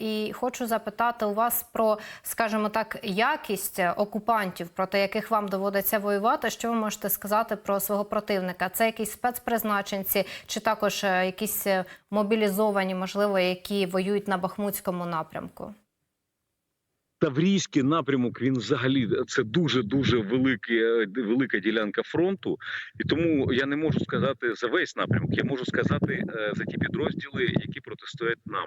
І хочу запитати у вас про, скажімо так, якість окупантів, проти яких вам доводиться воювати. Що ви можете сказати про свого противника? Це якісь спецпризначенці, чи також е, якісь е, мобілізовані, можливо, які воюють на Бахмутському напрямку? Таврійський напрямок він взагалі це дуже дуже великий, велика ділянка фронту, і тому я не можу сказати за весь напрямок. Я можу сказати е, за ті підрозділи, які протистоять нам.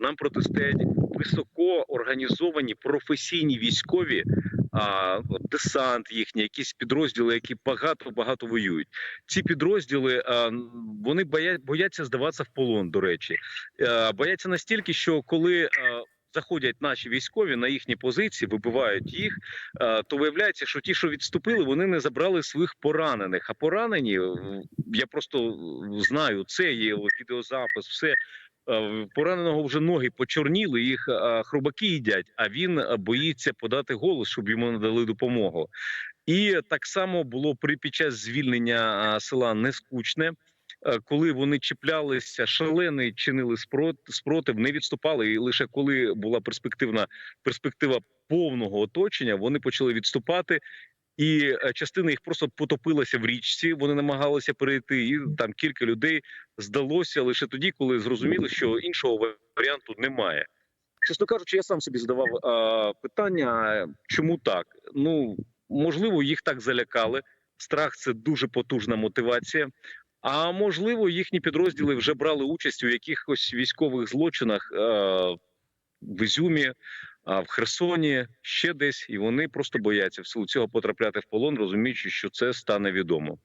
Нам протистоять високо організовані професійні військові, а десант їхній, якісь підрозділи, які багато багато воюють. Ці підрозділи а, вони боять, бояться здаватися в полон. До речі, Е, бояться настільки, що коли. а, Заходять наші військові на їхні позиції, вибивають їх. То виявляється, що ті, що відступили, вони не забрали своїх поранених. А поранені я просто знаю, це є відеозапис, все пораненого вже ноги почорніли, їх е, хробаки їдять. А він е, боїться подати голос, щоб йому надали допомогу. І так само було при під час звільнення е, села Нескучне. е, Коли вони чіплялися, шалений чинили спрот- спротив, не відступали. І лише коли була перспективна перспектива повного оточення, вони почали відступати. І е, частина їх просто потопилася в річці. Вони намагалися перейти, і там кілька людей здалося лише тоді, коли зрозуміли, що іншого варіанту немає. Чесно кажучи, я сам собі задавав е, питання, чому так? Ну можливо, їх так залякали. Страх це дуже потужна мотивація. А можливо, їхні підрозділи вже брали участь у якихось військових злочинах е, в Ізюмі, а в Херсоні ще десь, і вони просто бояться в силу цього потрапляти в полон, розуміючи, що це стане відомо.